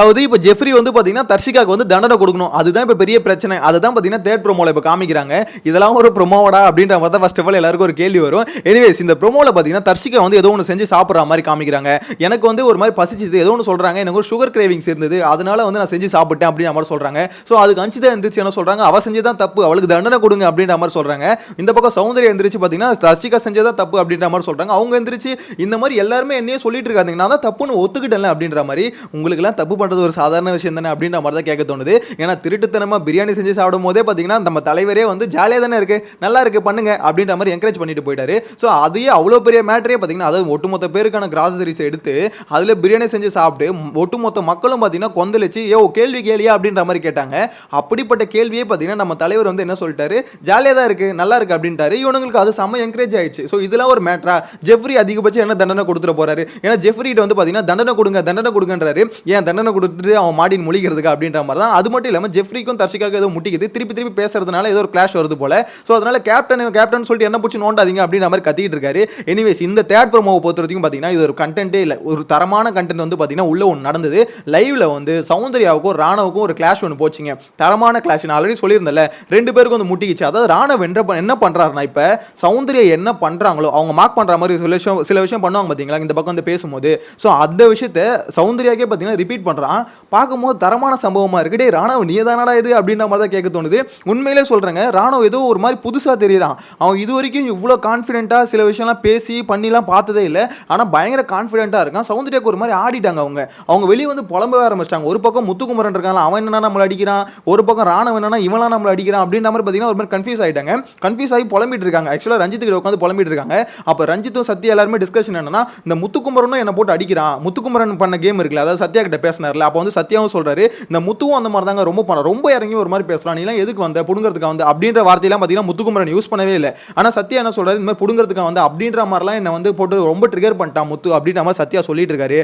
அதாவது இப்போ ஜெஃப்ரி வந்து பார்த்தீங்கன்னா தர்ஷிகாக்கு வந்து தண்டனை கொடுக்கணும். அதுதான் இப்போ பெரிய பிரச்சனை. அதுதான் பார்த்தீங்கன்னா தேர்ட் ப்ரோமோவில் இப்போ காமிக்கிறாங்க. இதெல்லாம் ஒரு ப்ரொமோடா அப்படின்ற மாதிரி தான் ஃபர்ஸ்ட் ஆஃப் ஆல் எல்லாருக்கும் ஒரு கேள்வி வரும். எனிவேஸ் இந்த ப்ரோமோல பார்த்தீங்கன்னா தர்ஷிகா வந்து ஏதோ ஒன்று செஞ்சு சாப்பிட்ற மாதிரி காமிக்கிறாங்க. எனக்கு வந்து ஒரு மாதிரி பசிச்சுது. ஏதோ ஒன்று சொல்கிறாங்க எனக்கு ஒரு சுகர் கிரேவிங்ஸ் இருந்தது. அதனால வந்து நான் செஞ்சு சாப்பிட்டேன் அப்படின்ற மாதிரி சொல்கிறாங்க ஸோ அதுக்கு அஞ்சுதான் எந்திரிச்சு என்ன சொல்கிறாங்க அவள் செஞ்சு தான் தப்பு. அவளுக்கு தண்டனை கொடுங்க அப்படின்ற மாதிரி சொல்கிறாங்க இந்த பக்கம் சௌந்தர்யா எந்திரிச்சு பார்த்தீங்கன்னா தர்ஷிகா செஞ்சதான் தப்பு அப்படின்ற மாதிரி சொல்கிறாங்க அவங்க எந்திரிச்சு இந்த மாதிரி எல்லாருமே என்னையே சொல்லிட்டு இருக்காங்க நான் தான் தப்புன்னு ஒத்துக்கிட்டேன்ல அப்படின்ற மாதிரி. உங்களுக்குலாம் தப்பு பண்ணுறது ஒரு சாதாரண விஷயம் தானே அப்படின்ற மாதிரி தான் கேட்க தோணுது. ஏன்னா திருட்டுத்தனமாக பிரியாணி செஞ்சு சாப்பிடும் போதே பார்த்தீங்கன்னா நம்ம தலைவரே வந்து ஜாலியாக தானே இருக்குது நல்லா இருக்கு பண்ணுங்க அப்படின்ற மாதிரி என்கரேஜ் பண்ணிட்டு போயிட்டாரு. ஸோ அதையே அவ்வளோ பெரிய மேட்டரே பார்த்தீங்கன்னா அதாவது ஒட்டுமொத்த பேருக்கான கிராசரிஸ் எடுத்து அதில் பிரியாணி செஞ்சு சாப்பிட்டு ஒட்டுமொத்த மக்களும் பார்த்தீங்கன்னா கொந்தளிச்சு ஏ கேள்வி கேளியா? அப்படின்ற மாதிரி கேட்டாங்க. அப்படிப்பட்ட கேள்வியே பார்த்தீங்கன்னா நம்ம தலைவர் வந்து என்ன சொல்லிட்டாரு? ஜாலியாக தான் இருக்கு நல்லா இருக்கு அப்படின்ட்டாரு. இவனுங்களுக்கு அது செம்ம என்கரேஜ் ஆயிடுச்சு. ஸோ இதெல்லாம் ஒரு மேட்ரா ஜெஃப்ரி அதிகபட்சம் என்ன தண்டனை கொடுத்துட போறாரு? ஏன்னா ஜெஃப்ரிட்ட வந்து பார்த்தீங்கன்னா தண்டனை கொடுங்க தண்டனை கொடுங்கன்றாரு. ஏன் தண்டனை கொடுத்துட்டு அவன் மாடின் முழிக்கிறதுக்கு அப்படின்ற மாதிரி தான். அது மட்டும் இல்லாமல் ஜெஃப்ரிக்கும் தர்ஷிகாவுக்கும் ஏதோ முட்டிக்குது. திருப்பி திருப்பி பேசுறதுனால ஏதோ ஒரு கிளாஷ் வருது போல. ஸோ அதனால கேப்டன் கேப்டன் சொல்லிட்டு என்ன பிடிச்சி நோண்டாதீங்க அப்படின்ற மாதிரி கத்திட்டு இருக்காரு. எனிவேஸ் இந்த தேர்ட் ப்ரோமோவை பொறுத்த வரைக்கும் பார்த்தீங்கன்னா இது ஒரு கண்டென்ட்டே இல்லை. ஒரு தரமான கண்டென்ட் வந்து பார்த்தீங்கன்னா உள்ள ஒன்று நடந்தது. லைவ்ல வந்து சௌந்தர்யாவுக்கும் ராணவுக்கும் ஒரு கிளாஷ் ஒன்று போச்சுங்க. தரமான கிளாஷ் நான் ஆல்ரெடி சொல்லியிருந்தேன்ல ரெண்டு பேருக்கும் வந்து முட்டிக்கிச்சு அதாவது ராணவ் என்ற என்ன பண்ணுறாருன்னா இப்போ சௌந்தர்யா என்ன பண்ணுறாங்களோ அவங்க மார்க் பண்ணுற மாதிரி சில விஷயம் சில விஷயம் பண்ணுவாங்க பார்த்தீங்களா இந்த பக்கம் வந்து பேசும்போது. ஸோ அந்த விஷயத்த சௌந்தர்யாக்கே பார்த்தீங்கன்னா ரிப்பீட் பண்ணுறாங்க பண்றான் பார்க்கும்போது தரமான சம்பவமாக இருக்குடே டேய் ராணவ் நீ தானடா இது? அப்படின்ற மாதிரி தான் கேட்க தோணுது. உண்மையிலே சொல்கிறேங்க ராணவ் ஏதோ ஒரு மாதிரி புதுசாக தெரியுறான். அவன் இது வரைக்கும் இவ்வளோ கான்ஃபிடென்ட்டாக சில விஷயம்லாம் பேசி பண்ணிலாம் பார்த்ததே இல்லை. ஆனால் பயங்கர கான்ஃபிடென்ட்டாக இருக்கான். சவுந்தர்யாக்கு ஒரு மாதிரி ஆடிட்டாங்க அவங்க. அவங்க வெளியே வந்து புலம்பவே ஆரம்பிச்சிட்டாங்க. ஒரு பக்கம் முத்துக்குமரன் இருக்காங்க அவன் என்ன நம்மளை அடிக்கிறான்? ஒரு பக்கம் ராணவ் என்னன்னா இவனா நம்மளை அடிக்கிறான்? அப்படின்ற மாதிரி பார்த்தீங்கன்னா ஒரு மாதிரி கன்ஃபியூஸ் ஆகிட்டாங்க கன்ஃபியூஸ் ஆகி புலம்பிட்டு இருக்காங்க. ஆக்சுவலாக ரஞ்சித் கிட்ட உட்காந்து புலம்பிட்டு இருக்காங்க. அப்போ ரஞ்சித்தும் சத்யா எல்லாருமே டிஸ்கஷன் என்னன்னா இந்த முத்துக்குமரனும் என்ன போட்டு அடிக்கிறான். முத்துக்குமரன் பண்ண கேம் இருக்குல்ல அதாவது சத்யா கிட்ட பண்ணார்ல அப்போ வந்து சத்யாவும் சொல்கிறாரு இந்த முத்துவும் அந்த மாதிரி தாங்க ரொம்ப பண்ண ரொம்ப இறங்கி ஒரு மாதிரி பேசலாம் நீலாம் எதுக்கு வந்த? புடுங்கிறதுக்கு வந்து? அப்படின்ற வார்த்தையெல்லாம் பார்த்தீங்கன்னா முத்துக்குமரன் யூஸ் பண்ணவே இல்லை. ஆனால் சத்யா என்ன சொல்கிறாரு இந்த மாதிரி புடுங்கிறதுக்கு வந்து? அப்படின்ற மாதிரிலாம் என்னை வந்து போட்டு ரொம்ப ட்ரிகர் பண்ணிட்டான் முத்து அப்படின்ற மாதிரி சத்யா சொல்லிட்டு இருக்காரு.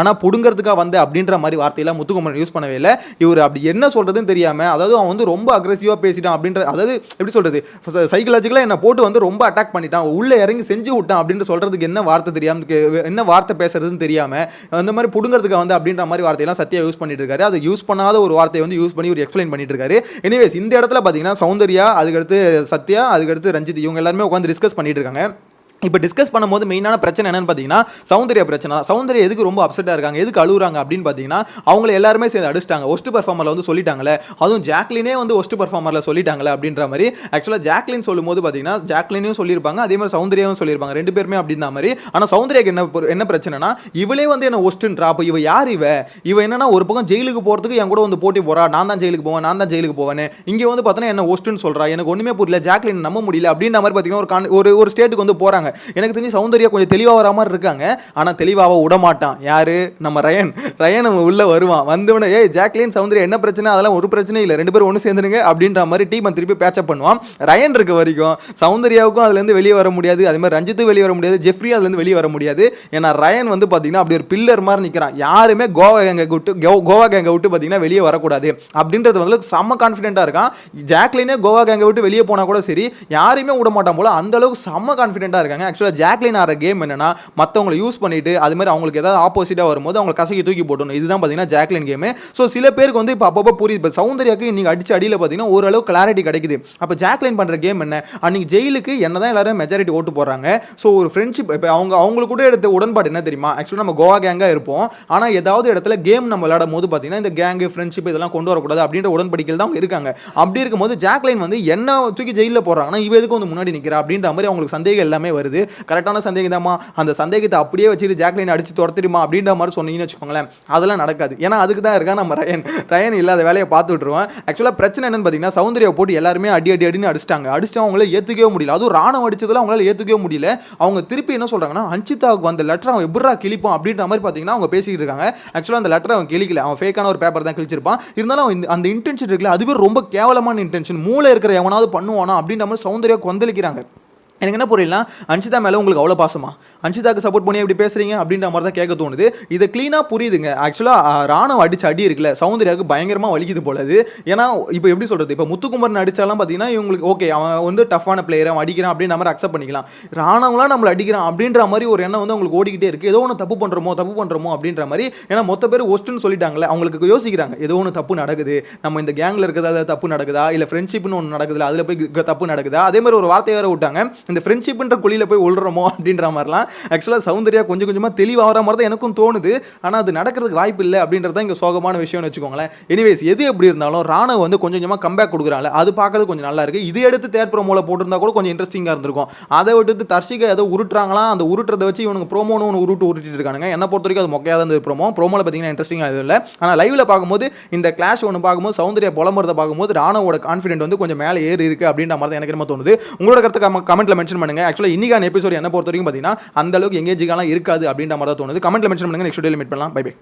ஆனால் புடுங்கிறதுக்காக வந்து அப்படின்ற மாதிரி வார்த்தையெல்லாம் முத்துக்குமரன் யூஸ் பண்ணவே இல்லை. இவர் அப்படி என்ன சொல்கிறதுன்னு தெரியாமல் அதாவது அவன் வந்து ரொம்ப அக்ரெசிவாக பேசிட்டான் அப்படின்ற அதாவது எப்படி சொல்கிறது சைக்கலாஜிக்கலாக என்ன போட்டு வந்து ரொம்ப அட்டாக் பண்ணிட்டான். உள்ளே இறங்கி செஞ்சு விட்டான் அப்படின்னு சொல்கிறதுக்கு என்ன வார்த்தை தெரியாமல் என்ன வார்த்தை பேசுறதுன்னு தெரியாமல் அந்த மாதிரி புடுங்கிறதுக்கு வந்து அப்படின்ற மாதிரி வார்த்தையெல்லாம் சத்யா யூஸ் பண்ணிட்டு இருக்காரு அதை யூஸ் பண்ணாத ஒரு வார்த்தையை வந்து யூஸ் பண்ணி ஒரு எக்ஸ்பிளைன் பண்ணிட்டு இருக்காரு எனிவேஸ் இந்த இடத்துல பார்த்தீங்கன்னா சௌந்தர்யா அதுக்கடுத்து சத்யா அதுக்கடுத்து ரஞ்சித் இவங்க எல்லாருமே உட்காந்து டிஸ்கஸ் பண்ணிட்டு இருக்காங்க இப்போ டிஸ்கஸ் பண்ணும்போது மெயினான பிரச்சனை என்னன்னு பார்த்தீங்கன்னா சௌந்தர்யா பிரச்சனை தான். சௌந்தர்யா எதுக்கு ரொம்ப அப்செட்டாக இருக்காங்க? எதுக்கு அழுகுறாங்க? அப்படின்னு பார்த்தீங்கன்னா அவங்கள எல்லாருமே சேர்ந்து அடிச்சிட்டாங்க. ஒஸ்ட் பர்ஃபார்மரில் வந்து சொல்லிட்டாங்களே அதுவும் ஜாக்லினே வந்து ஒஸ்ட் பர்ஃபார்மரில் சொல்லிட்டாங்களே அப்படின்ற மாதிரி. ஆக்சுவலாக ஜாக்லின் சொல்லும்போது பார்த்தீங்கன்னா ஜாக்லினையும் சொல்லியிருப்பாங்க. அதே மாதிரி சௌந்தர்யாவும் சொல்லியிருப்பாங்க. ரெண்டு பேருமே அப்படின்ற மாதிரி. ஆனால் சௌந்தர்யாக்கு என்ன என்ன பிரச்சனைனா இவளே வந்து என்ன ஒஸ்ட்டுன்றா அப்போ இவ யார் இவ? இவ என்னன்னா ஒரு பக்கம் ஜெயிலுக்கு போகிறதுக்கு என் கூட வந்து போட்டி போறா நான் தான் ஜெயிலுக்கு போவேன் நான் தான் ஜெயிலுக்கு போவேன் இங்கே வந்து பார்த்தோன்னா என்ன ஒஸ்ட்டுன்னு சொல்கிறா எனக்கு ஒன்றுமே புரியல. ஜாக்லின் நம்ப முடியல அப்படின்ற மாதிரி பார்த்தீங்கன்னா ஒரு ஒரு ஒரு ஸ்டேட்டுக்கு வந்து போகிறாங்க எனக்கு தெரிஞ்சு சௌந்தர்யா கொஞ்சம் தெளிவாக வர மாதிரி இருக்காங்க. ஆனால் தெளிவாக விட மாட்டான் யாரு? நம்ம ரயன். ரயன் நம்ம உள்ள வருவான். வந்தவனே ஏய் ஜாக்லின் சௌந்தர்யா என்ன பிரச்சனை? அதெல்லாம் ஒரு பிரச்சனையும் இல்லை. ரெண்டு பேரும் ஒன்று சேர்ந்துருங்க அப்படின்ற மாதிரி டீம் திருப்பி பேச்சப் பண்ணுவான். ரயன் இருக்க வரைக்கும் சௌந்தர்யாவுக்கும் அதுலேருந்து வெளியே வர முடியாது. அதே மாதிரி ரஞ்சித்தும் வெளியே வர முடியாது. ஜெஃப்ரி அதுலேருந்து வெளியே வர முடியாது. ஏன்னா ரயன் வந்து பார்த்தீங்கன்னா அப்படி ஒரு பில்லர் மாதிரி நிற்கிறான் யாருமே கோவா கேங்கை விட்டு கோ- கோவா கேங்கை விட்டு பார்த்தீங்கன்னா வெளியே வரக்கூடாது. அப்படின்றது வந்து செம்ம கான்ஃபிடென்ட்டாக இருக்கான். ஜாக்லினே கோவா கேங்கை விட்டு வெளியே போனால் கூட சரி யாரையுமே விட மாட்டான் போல. அந்த அளவுக்கு செம்ம கான்ஃபிடென்ட்டாக இருக்காங்க. ஆக்சுவலாக ஜாக்லின் ஆடுற கேம் என்னன்னா மற்றவங்களை யூஸ் பண்ணிட்டு அது மாதிரி அவங்களுக்கு ஏதாவது ஆப்போசிட்டாக வரும்போது அவங்க கசக்கி தூக்கி போட்டணும் இதுதான் பார்த்தீங்கன்னா ஜாக்லின் கேமு ஸோ சில பேருக்கு வந்து இப்போ அப்பப்போ புரியுது. இப்போ சௌந்தர்யாக்கு நீங்கள் அடிச்சு அடியில் பார்த்தீங்கன்னா ஓரளவு கிளாரிட்டி கிடைக்குது. அப்போ ஜாக்லின் பண்ணுற கேம் என்ன? அன்னைக்கு ஜெயிலுக்கு என்ன தான் எல்லாரும் மெஜாரிட்டி ஓட்டு போடுறாங்க. ஸோ ஒரு ஃப்ரெண்ட்ஷிப் இப்போ அவங்க அவங்களுக்கு கூட எடுத்த உடன்பாடு என்ன தெரியுமா? ஆக்சுவலாக நம்ம கோவா கேங்காக இருப்போம். ஆனால் ஏதாவது இடத்துல கேம் நம்ம விளையாடும் போது பார்த்தீங்கன்னா இந்த கேங்கு ஃப்ரெண்ட்ஷிப் இதெல்லாம் கொண்டு வரக்கூடாது அப்படின்ற உடன்படிக்கையில் தான் அவங்க இருக்காங்க. அப்படி இருக்கும்போது ஜாக்லைன் வந்து என்ன தூக்கி ஜெயிலில் போடுறாங்கன்னா இவ எதுக்கு வந்து முன்னாடி நிற்கிறா அப்படின்ற மாதிரி அவங்களுக்கு சந்தேகம் எல்லாமே வருது. கரெக்டான சந்தேகம் தாம்மா அந்த சந்தேகத்தை அப்படியே வச்சுட்டு ஜாக்லைன் அடிச்சு துரத்திடுமா அப்படின்ற மாதிரி சொன்னீங்கன்னு வச்சுக்கோங்களேன். அதெல்லாம் நடக்காது. ஏன்னா அதுக்கு தான் இருக்கா நம்ம ரயன். ரயன் இல்லாத வேலையை பார்த்து விட்ருவோம் ஆக்சுவலாக பிரச்சனை என்னன்னு பார்த்தீங்கன்னா சௌந்தரியை போட்டு எல்லாருமே அடி அடி அடின்னு அடிச்சிட்டாங்க. அடிச்சு அவங்கள ஏற்றுக்கவே முடியல. அதுவும் ராணுவம் அடிச்சதில் அவங்களால ஏற்றுக்கவே முடியல. அவங்க திருப்பி என்ன சொல்கிறாங்கன்னா அஞ்சிதாவுக்கு வந்த லெட்டர் அவன் எப்படா கிழிப்பான் அப்படின்ற மாதிரி பார்த்தீங்கன்னா அவங்க பேசிக்கிட்டு இருக்காங்க. ஆக்சுவலாக அந்த லெட்டர் அவன் கிழிக்கல. அவன் ஃபேக்கான ஒரு பேப்பர் தான் கிழிச்சிருப்பான். இருந்தாலும் அவன் அந்த இன்டென்ஷன் இருக்குல்ல அதுவே ரொம்ப கேவலமான இன்டென்ஷன் மூளை இருக்கிற எவனாவது பண்ணுவானா அப்படின்ற மாதிரி சௌந்தர்யா கொந்தளிக்கிறாங்க. எனக்கு என்ன புரியல அன்ஷிதா மேலே உங்களுக்கு அவ்வளோ பாசமா? அன்ஷிதாக்கு சப்போர்ட் பண்ணி எப்படி பேசுறீங்க அப்படின்ற மாதிரி தான் கேட்க தோணுது. இது க்ளீனாக புரியுதுங்க. ஆக்சுவலாக ராணுவ அடிச்சு அடி இருக்குல்ல சௌந்தர்யாவுக்கு பயங்கரமாக வலிக்குது போல இது ஏன்னா இப்போ எப்படி சொல்கிறது இப்போ முத்துக்குமரன் அடித்தாலாம் பார்த்தீங்கன்னா இவங்களுக்கு ஓகே அவன் வந்து டஃப்பான பிளேயர் அவன் அடிக்கிறான் அப்படின்ற மாதிரி அக்செப்ட் பண்ணிக்கலாம். ராணுவலாம் நம்மளை அடிக்கிறான் அப்படின்ற மாதிரி ஒரு எண்ணம் வந்து உங்களுக்கு ஓடிக்கிட்டே இருக்குது ஏதோ ஒன்று தப்பு பண்ணுறோமோ தப்பு பண்ணுறோமோ அப்படின்ற மாதிரி ஏன்னா மொத்த பேர் ஒஸ்ட்டுன்னு சொல்லிட்டாங்களே அவங்களுக்கு யோசிக்கிறாங்க. ஏதோ ஒன்று தப்பு நடக்குது. நம்ம இந்த கேங்கில் இருக்கிறதா தப்பு நடக்குதா? இல்லை ஃப்ரெண்ட்ஷிப்னு ஒன்று நடக்குதுல அதில் போய் தப்பு நடக்குதா? அதே மாதிரி ஒரு வார்த்தை வேறு விட்டாங்க. இந்த ஃப்ரெண்ட்ஷிப்ன்ற குழியில் போய் உள்றோமோ அப்படின்ற மாதிரிலாம் ஆக்சுவலாக சௌந்தர்யா கொஞ்சம் கொஞ்சமாக தெளிவாகிற மாதிரி தான் எனக்கும் தோணுது. ஆனால் அது நடக்கிறதுக்கு வாய்ப்பு இல்லை அப்படின்றது தான் இங்கே சோகமான விஷயம்னு வச்சுக்கோங்களேன். எனிவேஸ் எது எப்படி இருந்தாலும் ராணுவ வந்து கொஞ்சம் கொஞ்சமாக கம்பேக் கொடுக்குறாங்க. அது பார்க்கறது கொஞ்சம் நல்லா இருக்குது இது எடுத்து தேர்ட் ப்ரோமோல போட்டிருந்தா கூட கொஞ்சம் இன்ட்ரெஸ்டிங்காக இருந்திருக்கும். அதை விட்டு தர்ஷிகா ஏதோ உருட்டுறாங்களா? அந்த உருட்டுறதை வச்சு இவனுக்கு ப்ரோமோன்னு ஒன்று உருட்டு உருட்டிட்டு இருக்கானுங்க. என்ன பொறுத்த வரைக்கும் அது மொக்கையாக தான் ப்ரோமோ ப்ரோமோல பார்த்தீங்கன்னா இன்ட்ரெஸ்டிங்காக எதுவும் இல்லை. ஆனால் லைவ்ல பார்க்கும்போது இந்த கிளாஷ் ஒன்று பார்க்கும்போது சௌந்தர்யா புலம்புறதை பார்க்கும்போது ராணுவோட கான்ஃபிடென்ட் வந்து கொஞ்சம் மேலே ஏறி இருக்கு அப்படின்ற மாதிரி தான் எனக்கு என்ன தோணுது. உங்களோட கருத்து கமெண்ட்டில் மென்ஷன் பண்ணுங்க. ஆக்சுவலாக இன்னைக்கான எபிசோட் என்ன பொறுத்த வரைக்கும் பார்த்தீங்கன்னா அந்த அளவுக்கு இருக்காது அப்படின்ற மாதிரி தான் தோணுது. கமெண்ட்டில் மென்ஷன் பண்ணுங்க. நெக்ஸ்ட் டே மீட் பண்ணலாம். Bye bye